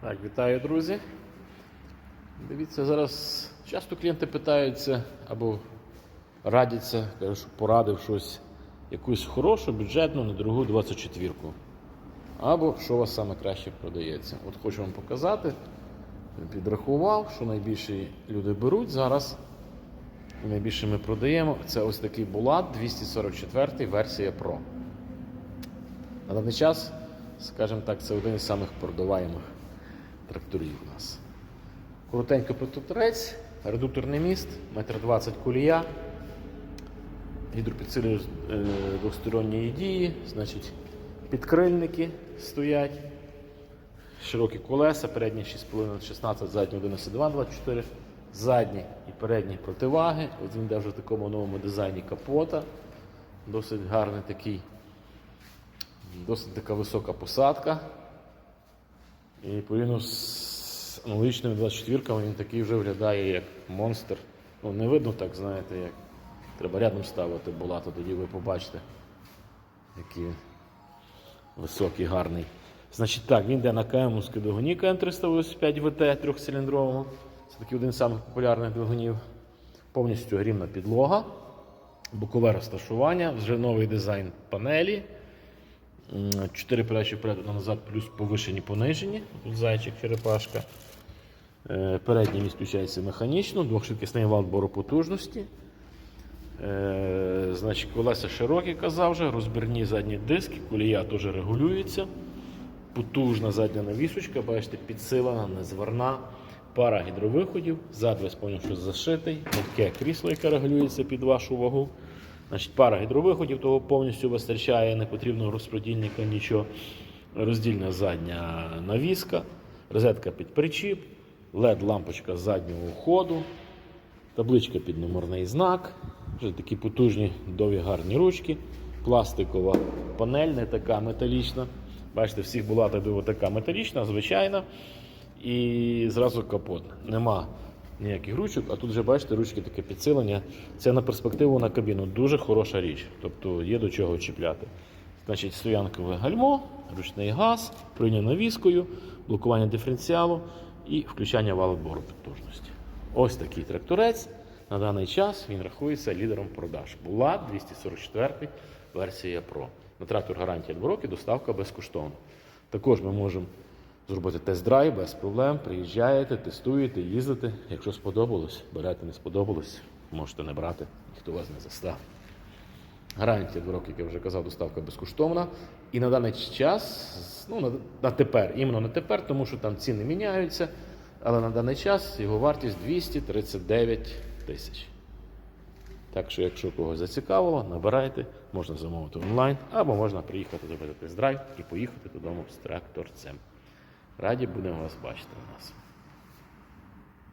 Так, вітаю, друзі. Дивіться, зараз часто клієнти питаються або радяться, кажуть, що порадив щось, якусь хорошу, бюджетну, недорогу 24-ку. Або що у вас саме краще продається. От хочу вам показати, підрахував, що найбільше люди беруть зараз. І найбільше ми продаємо. Це ось такий Булат 244 версія Pro. На даний час, скажімо так, це один із самих продаваємих тракторів у нас. Коротенько про тракторець, редукторний міст, 1,20 м колія, гідропідсилювач е, двосторонньої дії, значить, підкрильники стоять, широкі колеса, передні 6,5 16, задні 11,2 24, задні і передні противаги. От він йде вже в такому новому дизайні капота. Досить гарний такий, досить така висока посадка. І порівняно з аналогічними 24-ками він такий вже виглядає як монстр. Ну, не видно так, знаєте, як треба рядом ставити була, то тоді ви побачите, який високий, гарний. Значить так, він йде на КМовській двигуні КМ385 ВТ трьохциліндровому. Це такий один з самих популярних двигунів. Повністю рівна підлога, бокове розташування, вже новий дизайн панелі. М, Чотири передачі вперед та назад, плюс повишені понижені. Зайчик, черепашка. Е, Передній міст включається механічно, двохшвидкісний вал бору потужності. Е, Значить, колеса широкі, казав вже, розбірні задні диски, колія теж регулюється. Потужна задня навісочка, бачите, підсилена, незварна. Пара гідровиходів, зад весь повністю зашитий, легке крісло, яке регулюється під вашу вагу. Значить, пара гідровиходів, того повністю вистачає, не потрібно розподільника, нічого. Роздільна задня навіска, розетка під причіп, LED-лампочка заднього ходу, табличка під номерний знак, вже такі потужні, довгі гарні ручки, пластикова панель, не така металічна. Бачите, всіх була така металічна, звичайна. І зразу капот. Нема ніяких ручок, а тут вже бачите, ручки таке підсилення. Це на перспективу на кабіну. Дуже хороша річ. Тобто є до чого чіпляти. Значить, стоянкове гальмо, ручний газ, прийняв навіскою, блокування диференціалу і включання валу-бору потужності. Ось такий тракторець. На даний час він рахується лідером продаж. Була 244 версія Pro. На трактор гарантія 2 роки, доставка безкоштовна. Також ми можемо зробити тест-драйв без проблем. Приїжджаєте, тестуєте, їздите. Якщо сподобалось, берете, не сподобалось, можете не брати, ніхто вас не застав. Гарантія 2 роки, як я вже казав, доставка безкоштовна. І на даний час, ну на, на тепер, іменно на тепер, тому що там ціни міняються. Але на даний час його вартість 239 тисяч. Так що, якщо когось зацікавило, набирайте, можна замовити онлайн, або можна приїхати зробити тест-драйв і поїхати додому з тракторцем. Раді будемо вас бачити у нас.